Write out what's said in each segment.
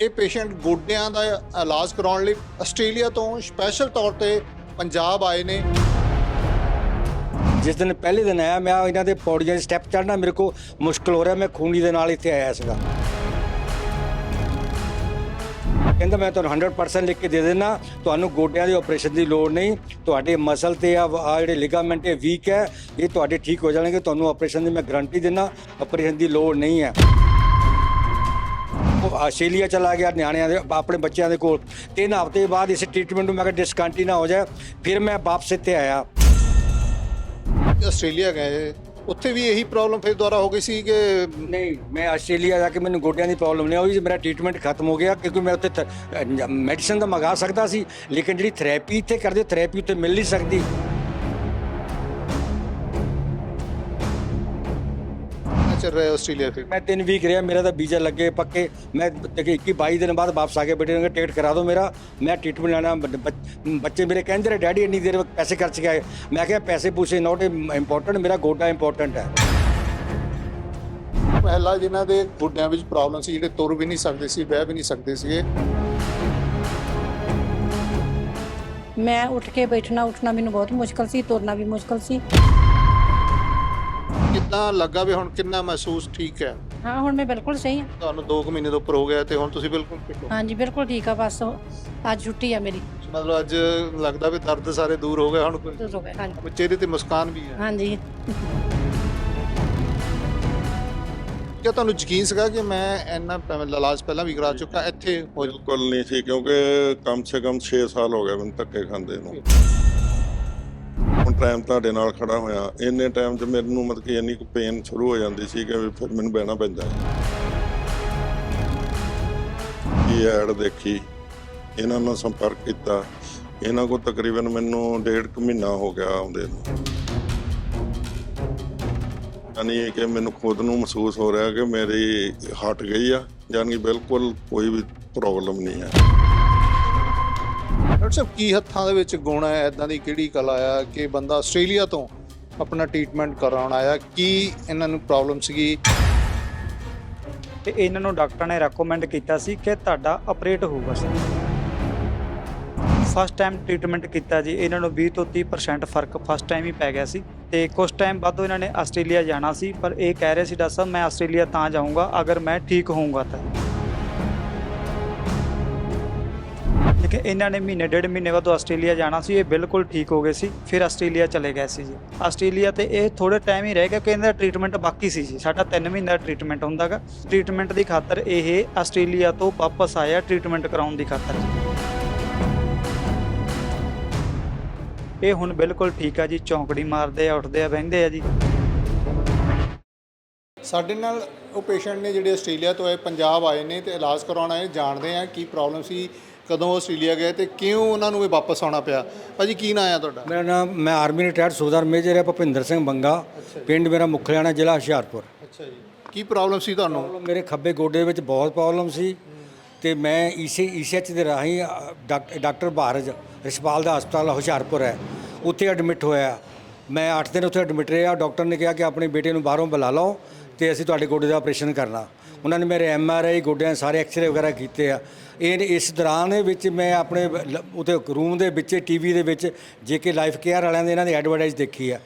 ਇਹ ਪੇਸ਼ੈਂਟ ਗੋਡਿਆਂ ਦਾ ਇਲਾਜ ਕਰਾਉਣ ਲਈ ਆਸਟ੍ਰੇਲੀਆ ਤੋਂ ਸਪੈਸ਼ਲ ਤੌਰ ਤੇ ਪੰਜਾਬ ਆਏ ਨੇ। ਜਿਸ ਦਿਨ ਪਹਿਲੇ ਦਿਨ ਆਇਆ, ਮੈਂ ਇਹਨਾਂ ਦੇ ਪੌੜੀਆਂ ਦੇ ਸਟੈਪ ਚੜ੍ਹਨਾ ਮੇਰੇ ਕੋ ਮੁਸ਼ਕਲ ਹੋ ਰਿਹਾ, ਮੈਂ ਖੂਨੀ ਦੇ ਨਾਲ ਇੱਥੇ ਆਇਆ ਸੀਗਾ। ਕਹਿੰਦਾ, ਮੈਂ ਤੁਹਾਨੂੰ 100% ਲਿਖ ਕੇ ਦੇ ਦੇਣਾ ਤੁਹਾਨੂੰ ਗੋਡਿਆਂ ਦੇ ਆਪਰੇਸ਼ਨ ਦੀ ਲੋੜ ਨਹੀਂ, ਤੁਹਾਡੇ ਮਸਲ ਤੇ ਆ ਆਹ ਜਿਹੜੇ ਲਿਗਾਮੈਂਟ ਇਹ ਵੀਕ ਹੈ, ਇਹ ਤੁਹਾਡੇ ਠੀਕ ਹੋ ਜਾਣਗੇ, ਤੁਹਾਨੂੰ ਆਪਰੇਸ਼ਨ ਦੀ ਮੈਂ ਗਾਰੰਟੀ ਦਿੰਦਾ ਆਪਰੇਸ਼ਨ ਦੀ ਲੋੜ ਨਹੀਂ ਹੈ। ਆਸਟ੍ਰੇਲੀਆ ਚਲਾ ਗਿਆ ਨਿਆਣਿਆਂ ਦੇ ਆਪਣੇ ਬੱਚਿਆਂ ਦੇ ਕੋਲ। ਤਿੰਨ ਹਫ਼ਤੇ ਬਾਅਦ ਇਸ ਟ੍ਰੀਟਮੈਂਟ ਨੂੰ ਮੈਂ ਕਿਹਾ ਡਿਸਕੰਟੀਨਿਊ ਹੋ ਜਾਏ ਫਿਰ ਮੈਂ ਵਾਪਸ ਇੱਥੇ ਆਇਆ। ਆਸਟ੍ਰੇਲੀਆ ਗਏ ਉੱਥੇ ਵੀ ਇਹੀ ਪ੍ਰੋਬਲਮ ਫਿਰ ਦੁਬਾਰਾ ਹੋ ਗਈ ਸੀ ਕਿ ਨਹੀਂ ਮੈਂ ਆਸਟ੍ਰੇਲੀਆ ਜਾ ਕੇ ਮੈਨੂੰ ਗੋਡਿਆਂ ਦੀ ਪ੍ਰੋਬਲਮ ਨਹੀਂ ਹੋਈ ਮੇਰਾ ਟ੍ਰੀਟਮੈਂਟ ਖਤਮ ਹੋ ਗਿਆ ਕਿਉਂਕਿ ਮੈਂ ਉੱਥੇ ਮੈਡੀਸਨ ਤਾਂ ਮੰਗਾ ਸਕਦਾ ਸੀ ਲੇਕਿਨ ਜਿਹੜੀ ਥੈਰੇਪੀ ਇੱਥੇ ਕਰਦੇ ਥੈਰੇਪੀ ਉੱਤੇ ਮਿਲ ਨਹੀਂ ਸਕਦੀ। ਚੱਲ ਰਿਹਾ ਆਸਟ੍ਰੇਲੀਆ ਫਿਰ ਮੈਂ ਤਿੰਨ ਵੀਕ ਰਿਹਾ ਮੇਰਾ ਤਾਂ ਵੀਜ਼ਾ ਲੱਗੇ ਪੱਕੇ। ਮੈਂ ਦੇਖੇ 21 22 ਦਿਨ ਬਾਅਦ ਵਾਪਸ ਆ ਕੇ ਬੇਟੇ ਨੂੰ ਟਿਕਟ ਕਰਾ ਦਿਓ ਮੇਰਾ। ਮੈਂ ਟ੍ਰੀਟਮੈਂਟ ਲੈਣਾ ਬੱਚ- ਮੇਰੇ ਕਹਿੰਦੇ ਰਹੇ ਡੈਡੀ ਇੰਨੀ ਦੇਰ ਪੈਸੇ ਖਰਚ ਕੇ ਆਏ। ਮੈਂ ਕਿਹਾ ਪੈਸੇ ਪੂਸੇ ਨੋਟ ਇੰਪੋਰਟੈਂਟ ਮੇਰਾ ਗੋਡਾ ਇੰਪੋਰਟੈਂਟ ਹੈ। ਪਹਿਲਾਂ ਜਿਨ੍ਹਾਂ ਦੇ ਗੋਡਿਆਂ ਵਿੱਚ ਪ੍ਰੋਬਲਮ ਸੀ ਜਿਹੜੇ ਤੁਰ ਵੀ ਨਹੀਂ ਸਕਦੇ ਸੀ ਬਹਿ ਵੀ ਨਹੀਂ ਸਕਦੇ ਸੀਗੇ। ਮੈਂ ਉੱਠ ਕੇ ਬੈਠਣਾ ਉੱਠਣਾ ਮੈਨੂੰ ਬਹੁਤ ਮੁਸ਼ਕਲ ਸੀ ਤੁਰਨਾ ਵੀ ਮੁਸ਼ਕਲ ਸੀ। ਕਿੰਨਾ ਲੱਗਾ ਵੀ ਹੁਣ ਕਿੰਨਾ ਮਹਿਸੂਸ ਠੀਕ ਹੈ? ਹਾਂ ਹੁਣ ਮੈਂ ਬਿਲਕੁਲ ਸਹੀ ਹਾਂ। ਤੁਹਾਨੂੰ 2 ਮਹੀਨੇ ਤੋਂ ਉੱਪਰ ਹੋ ਗਿਆ ਤੇ ਹੁਣ ਤੁਸੀਂ ਬਿਲਕੁਲ ਫਿੱਟ ਹੋ? ਹਾਂਜੀ ਬਿਲਕੁਲ ਠੀਕ ਆ ਬਸ ਅੱਜ ਛੁੱਟੀ ਆ ਮੇਰੀ। ਮਤਲਬ ਅੱਜ ਲੱਗਦਾ ਵੀ ਦਰਦ ਸਾਰੇ ਦੂਰ ਹੋ ਗਏ ਹੁਣ ਕੋਈ? ਹੋ ਗਿਆ ਹਾਂਜੀ। ਚਿਹਰੇ ਤੇ ਮੁਸਕਾਨ ਵੀ ਹੈ। ਹਾਂਜੀ। ਕਿ ਤੁਹਾਨੂੰ ਯਕੀਨ ਸੀਗਾ ਕਿ ਮੈਂ ਇੰਨਾ ਇਲਾਜ ਪਹਿਲਾਂ ਵੀ ਕਰਾ ਚੁੱਕਾ ਇੱਥੇ ਹੋ ਬਿਲਕੁਲ ਨਹੀਂ ਸੀ ਕਿਉਂਕਿ ਕਮ ਸੇ ਕਮ 6 ਸਾਲ ਹੋ ਗਏ ਮੈਨੂੰ ਧੱਕੇ ਖਾਂਦੇ ਨੂੰ। ਟਾਈਮ ਤੁਹਾਡੇ ਨਾਲ ਖੜਾ ਹੋਇਆ, ਇੰਨੇ ਟਾਈਮ 'ਚ ਮੈਨੂੰ ਮਤਲਬ ਕਿ ਇੰਨੀ ਕੁ ਪੇਨ ਸ਼ੁਰੂ ਹੋ ਜਾਂਦੀ ਸੀ ਕਿ ਵੀ ਫਿਰ ਮੈਨੂੰ ਬਹਿਣਾ ਪੈਂਦਾ ਇਹ ਐਡ ਦੇਖੀ, ਇਹਨਾਂ ਨਾਲ ਸੰਪਰਕ ਕੀਤਾ, ਇਹਨਾਂ ਕੋ ਤਕਰੀਬਨ ਮੈਨੂੰ ਡੇਢ ਕੁ ਮਹੀਨਾ ਹੋ ਗਿਆ ਆਉਂਦੇ ਨੂੰ। ਯਾਨੀ ਕਿ ਮੈਨੂੰ ਖੁਦ ਨੂੰ ਮਹਿਸੂਸ ਹੋ ਰਿਹਾ ਕਿ ਮੇਰੀ ਹਟ ਗਈ ਆ, ਯਾਨੀ ਕਿ ਬਿਲਕੁਲ ਕੋਈ ਵੀ ਪ੍ਰੋਬਲਮ ਨਹੀਂ ਹੈ ਡਾਕਟਰ ਸਾਹਿਬ, ਕੀ ਹੱਥਾਂ ਦੇ ਵਿੱਚ ਗੁਣ ਹੈ? ਐਦਾਂ ਦੀ ਕਿਹੜੀ ਕਲਾ ਆ ਕਿ ਬੰਦਾ ਆਸਟ੍ਰੇਲੀਆ ਤੋਂ ਆਪਣਾ ਟ੍ਰੀਟਮੈਂਟ ਕਰਾਉਣ ਆਇਆ? ਕੀ ਇਹਨਾਂ ਨੂੰ ਪ੍ਰੋਬਲਮ ਸੀਗੀ? ਤੇ ਇਹਨਾਂ ਨੂੰ ਡਾਕਟਰ ਨੇ ਰეკਮੈਂਡ ਕੀਤਾ ਸੀ ਕਿ ਤੁਹਾਡਾ ਆਪਰੇਟ ਹੋਊਗਾ ਫਸਟ ਟਾਈਮ ਟ੍ਰੀਟਮੈਂਟ ਕੀਤਾ ਜੀ, ਇਹਨਾਂ ਨੂੰ 20 ਤੋਂ 30% ਫ਼ਰਕ ਫਸਟ ਟਾਈਮ ਹੀ ਪੈ ਗਿਆ ਸੀ। ਤੇ ਕੁਝ ਟਾਈਮ ਬਾਅਦ ਇਹਨਾਂ ਨੇ ਆਸਟ੍ਰੇਲੀਆ ਜਾਣਾ ਸੀ, ਪਰ ਇਹ ਕਹਿ ਰਹੇ ਸੀ, ਡਾਕਟਰ ਸਾਹਿਬ, ਮੈਂ ਆਸਟ੍ਰੇਲੀਆ ਤਾਂ ਜਾਊਂਗਾ, ਅਗਰ ਮੈਂ ਠੀਕ ਹੋਊਂਗਾ ਤਾਂ। ਕਿ ਇਹਨਾਂ ਨੇ ਮਹੀਨੇ, ਡੇਢ ਮਹੀਨੇ ਬਾਅਦ ਆਸਟ੍ਰੇਲੀਆ ਜਾਣਾ ਸੀ। ਇਹ ਬਿਲਕੁਲ ਠੀਕ ਹੋ ਗਏ ਸੀ। ਫਿਰ ਆਸਟ੍ਰੇਲੀਆ ਚਲੇ ਗਏ ਸੀ ਜੀ। ਆਸਟ੍ਰੇਲੀਆ ਤੇ ਇਹ ਥੋੜੇ ਟਾਈਮ ਹੀ ਰਹਿ ਗਿਆ ਕਿ ਇਹਦਾ ਟ੍ਰੀਟਮੈਂਟ ਬਾਕੀ ਸੀ ਜੀ। ਸਾਡਾ 3 ਮਹੀਨੇ ਦਾ ਟ੍ਰੀਟਮੈਂਟ ਹੁੰਦਾਗਾ ਟ੍ਰੀਟਮੈਂਟ ਦੀ ਖਾਤਰ ਇਹ ਆਸਟ੍ਰੇਲੀਆ ਤੋਂ ਵਾਪਸ ਆਇਆ ਟ੍ਰੀਟਮੈਂਟ ਕਰਾਉਣ ਦੀ ਖਾਤਰ। ਇਹ ਹੁਣ ਬਿਲਕੁਲ ਠੀਕ ਆ ਜੀ। ਚੌਂਕੜੀ ਮਾਰਦੇ ਆ, ਉੱਠਦੇ ਆ, ਬਹਿੰਦੇ ਆ ਜੀ। ਸਾਡੇ ਨਾਲ ਉਹ ਪੇਸ਼ੈਂਟ ਨੇ ਜਿਹੜੇ ਆਸਟ੍ਰੇਲੀਆ ਤੋਂ ਆਏ, ਪੰਜਾਬ ਆਏ ਨੇ ਤੇ ਇਲਾਜ ਕਰਾਉਣ ਆਏ। ਜਾਣਦੇ ਆ ਕੀ ਪ੍ਰੋਬਲਮ ਸੀ। ਕਦੋਂ ਆਸਟ੍ਰੇਲੀਆ ਗਏ ਤੇ ਕਿਉਂ ਉਹਨਾਂ ਨੂੰ ਇਹ ਵਾਪਸ ਆਉਣਾ ਪਿਆ? ਭਾਜੀ ਕੀ ਨਾਂ ਆ ਤੁਹਾਡਾ? ਮੇਰਾ ਨਾਮ ਮੈਂ ਆਰਮੀ ਰਿਟਾਇਰਡ ਸੂਬੇਦਾਰ ਮੇਜਰ ਹੈ ਭੁਪਿੰਦਰ ਸਿੰਘ ਬੰਗਾ ਪਿੰਡ ਮੇਰਾ ਮੁਖਲਿਆਣਾ ਜ਼ਿਲ੍ਹਾ ਹੁਸ਼ਿਆਰਪੁਰ। ਅੱਛਾ ਜੀ। ਕੀ ਪ੍ਰੋਬਲਮ ਸੀ ਤੁਹਾਨੂੰ? ਮੇਰੇ ਖੱਬੇ ਗੋਡੇ ਵਿੱਚ ਬਹੁਤ ਪ੍ਰੋਬਲਮ ਸੀ ਤੇ ਮੈਂ ਈਸੇ ਈਸੀਐਚ ਦੇ ਰਾਹੀਂ ਡਾਕਟਰ ਭਾਰਜ ਰਿਸ਼ਪਾਲ ਦਾ ਹਸਪਤਾਲ ਹੁਸ਼ਿਆਰਪੁਰ ਹੈ। ਉੱਥੇ ਐਡਮਿਟ ਹੋਇਆ। ਮੈਂ 8 ਦਿਨ ਉੱਥੇ ਐਡਮਿਟ ਰਿਹਾ। ਡਾਕਟਰ ਨੇ ਕਿਹਾ ਕਿ ਆਪਣੇ ਬੇਟੇ ਨੂੰ ਬਾਹਰੋਂ ਬੁਲਾ ਲਓ ਤੇ ਅਸੀਂ ਤੁਹਾਡੇ ਗੋਡੇ ਦਾ ਆਪਰੇਸ਼ਨ ਕਰਨਾ। ਉਹਨਾਂ ਨੇ ਮੇਰੇ ਐਮ ਆਰ ਆਈ ਗੋਡਿਆਂ ਸਾਰੇ ਐਕਸਰੇ ਵਗੈਰਾ ਕੀਤੇ ਆ। ਇਹ ਇਸ ਦੌਰਾਨ ਦੇ ਵਿੱਚ ਮੈਂ ਆਪਣੇ ਲ- ਉਹਦੇ ਰੂਮ ਦੇ ਵਿੱਚ ਟੀਵੀ ਦੇ ਵਿੱਚ ਜੇਕੇ ਲਾਈਫ ਕੇਅਰ ਵਾਲਿਆਂ ਦੇ ਇਹਨਾਂ ਦੀ ਐਡਵਰਟਾਈਜ਼ ਦੇਖੀ ਆ।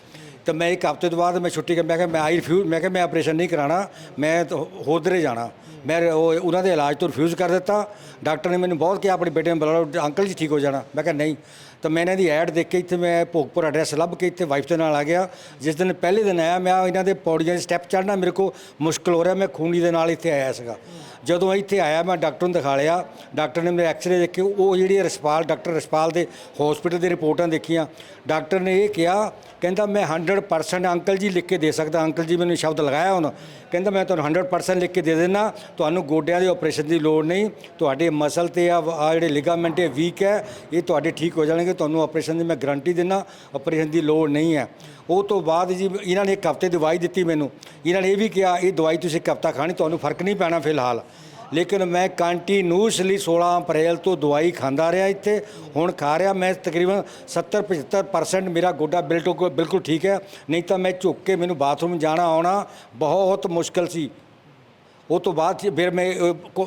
ਤਾਂ ਮੈਂ ਇੱਕ ਹਫ਼ਤੇ ਤੋਂ ਬਾਅਦ ਮੈਂ ਛੁੱਟੀ ਕਰ, ਮੈਂ ਕਿਹਾ ਮੈਂ ਆਈ ਰਿਫਿਊਜ਼ ਮੈਂ ਕਿਹਾ ਮੈਂ ਆਪਰੇਸ਼ਨ ਨਹੀਂ ਕਰਾਣਾ ਮੈਂ ਤਾਂ ਹੋਦਰੇ ਜਾਣਾ। ਮੈਂ ਉਹ ਉਹਨਾਂ ਦੇ ਇਲਾਜ ਤੋਂ ਰਿਫਿਊਜ਼ ਕਰ ਦਿੱਤਾ। ਡਾਕਟਰ ਨੇ ਮੈਨੂੰ ਬਹੁਤ ਕਿਹਾ, ਆਪਣੇ ਬੇਟੇ ਨੂੰ ਬੁਲਾ ਲਓ ਅੰਕਲ ਜੀ ਠੀਕ ਹੋ ਜਾਣਾ। ਮੈਂ ਕਿਹਾ ਨਹੀਂ। ਤਾਂ ਮੈਂ ਇਹਨਾਂ ਦੀ ਐਡ ਦੇਖ ਕੇ ਇੱਥੇ ਮੈਂ ਭੋਗਪੁਰ ਐਡਰੈਸ ਲੱਭ ਕੇ ਇੱਥੇ ਵਾਈਫ ਦੇ ਨਾਲ ਆ ਗਿਆ। ਜਿਸ ਦਿਨ ਪਹਿਲੇ ਦਿਨ ਆਇਆ, ਮੈਂ ਇਹਨਾਂ ਦੇ ਪੌੜੀਆਂ ਦੇ ਸਟੈਪ ਚੜ੍ਹਨਾ ਮੇਰੇ ਕੋ ਮੁਸ਼ਕਲ ਹੋ ਰਿਹਾ, ਮੈਂ ਖੂਨੀ ਦੇ ਨਾਲ ਇੱਥੇ ਆਇਆ ਸੀਗਾ। ਜਦੋਂ ਇੱਥੇ ਆਇਆ, ਮੈਂ ਡਾਕਟਰ ਨੂੰ ਦਿਖਾ ਲਿਆ। ਡਾਕਟਰ ਨੇ ਮੇਰੇ ਐਕਸਰੇ ਦੇਖੇ, ਉਹ ਜਿਹੜੀ ਰਸਪਾਲ ਡਾਕਟਰ ਰਸਪਾਲ ਦੇ ਹਸਪੀਟਲ ਦੇ ਰਿਪੋਰਟਾਂ ਦੇਖੀਆਂ। ਡਾਕਟਰ ਨੇ ਇਹ ਕਿਹਾ, ਕਹਿੰਦਾ ਮੈਂ 100% ਅੰਕਲ ਜੀ ਲਿਖ ਕੇ ਦੇ ਸਕਦਾ, ਅੰਕਲ ਜੀ ਮੈਨੂੰ ਸ਼ਬਦ ਲਗਾਇਆ ਹੁਣ। ਕਹਿੰਦਾ ਮੈਂ ਤੁਹਾਨੂੰ 100% ਲਿਖ ਕੇ ਦੇ ਦੇਣਾ ਤੁਹਾਨੂੰ ਗੋਡਿਆਂ ਦੇ ਆਪਰੇਸ਼ਨ ਦੀ ਲੋੜ ਨਹੀਂ, ਤੁਹਾਡੇ ਮਸਲ ਤੇ ਆ ਆਹ ਜਿਹੜੇ ਲਿਗਾਮੈਂਟ ਇਹ ਵੀਕ ਹੈ, ਇਹ ਤੁਹਾਡੇ ਠੀਕ ਹੋ ਜਾਣਗੇ, ਤੁਹਾਨੂੰ ਆਪਰੇਸ਼ਨ ਦੀ ਮੈਂ ਗਾਰੰਟੀ ਦਿੰਦਾ ਆਪਰੇਸ਼ਨ ਦੀ ਲੋੜ ਨਹੀਂ ਹੈ। ਉਹ ਤੋਂ ਬਾਅਦ ਜੀ, ਇਹਨਾਂ ਨੇ ਇੱਕ ਹਫ਼ਤੇ ਦਵਾਈ ਦਿੱਤੀ ਮੈਨੂੰ। ਇਹਨਾਂ ਨੇ ਇਹ ਵੀ ਕਿਹਾ, ਇਹ ਦਵਾਈ ਤੁਸੀਂ ਇੱਕ ਹਫ਼ਤਾ ਖਾਣੀ, ਤੁਹਾਨੂੰ ਫ਼ਰਕ ਨਹੀਂ ਪੈਣਾ ਫਿਲਹਾਲ। ਲੇਕਿਨ ਮੈਂ ਕੰਟੀਨਿਊਸਲੀ 16 ਅਪ੍ਰੈਲ ਤੋਂ ਦਵਾਈ ਖਾਂਦਾ ਰਿਹਾ ਇੱਥੇ, ਹੁਣ ਖਾ ਰਿਹਾ ਮੈਂ ਤਕਰੀਬਨ 70 75% ਮੇਰਾ ਗੋਡਾ ਬਿਲਕੁਲ ਬਿਲਕੁਲ ਠੀਕ ਹੈ, ਨਹੀਂ ਤਾਂ ਮੈਂ ਝੁੱਕ ਕੇ ਮੈਨੂੰ ਬਾਥਰੂਮ ਜਾਣਾ ਆਉਣਾ ਬਹੁਤ ਮੁਸ਼ਕਲ ਸੀ। ਉਹ ਤੋਂ ਬਾਅਦ ਫਿਰ ਮੈਂ